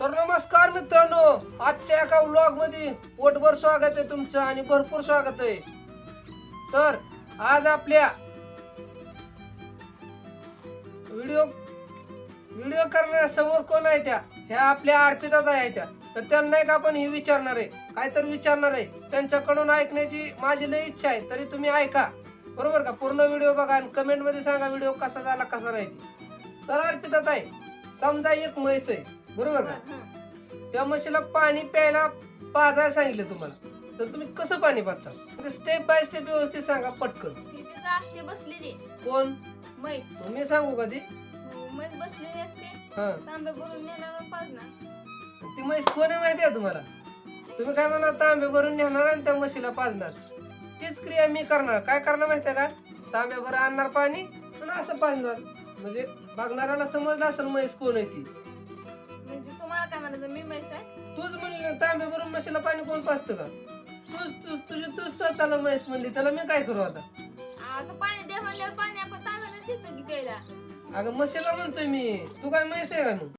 तर नमस्कार मित्रांनो आजच्या एका व्लॉगमध्ये पोटभर स्वागत आहे तुमचं आणि भरपूर स्वागत आहे. तर आज आपल्या व्हिडिओ व्हिडिओ करणाऱ्या समोर कोण आहे त्या? ह्या आपल्या अर्पिताच आहे त्या. तर त्यांना एक आपण हे विचारणार आहे. काय तर विचारणार आहे. त्यांच्याकडून ऐकण्याची माझी लई इच्छा आहे. तरी तुम्ही ऐका. बरोबर का? पूर्ण व्हिडिओ बघा आणि कमेंटमध्ये सांगा व्हिडिओ कसा झाला कसा नाही. तर अर्पिता आहे. समजा एक म्हैस आहे. बरोबर का? त्या म्हशीला पाणी प्यायला पाजायला सांगितलं तुम्हाला. तर तुम्ही कसं पाणी पाजता म्हणजे स्टेप बाय स्टेप व्यवस्थित सांगा पटकन. तिथे असते बसलेली. कोण? म्हैस. मी सांगू का ती म्हैस बसलेली असते. हा. तांबे भरून नेणार पाजणार ती म्हैस कोण आहे माहिती आहे तुम्हाला? तुम्ही काय म्हणा तांबे भरून नेणार आणि त्या म्हशीला पाजणार. तीच क्रिया मी करणार. काय करणार माहिती आहे का? तांबे भरून आणणार पाणी आणि असं पाजणार. म्हणजे बघणाऱ्याला समजलं असेल म्हैस कोण आहे ती. मी म्हैस आहे. तूच म्हणली ना तांबे भरून म्हशीला पाणी कोण पाजतं का? तूच तू तुझी तूच स्वतःला म्हैस म्हणली त्याला मी काय करू आता? आता पाणी म्हणल्यावर पाणी आपण तांदळाला देतो की प्यायला. अगं म्हशीला म्हणतोय मी तू काय म्हैस आहे का मग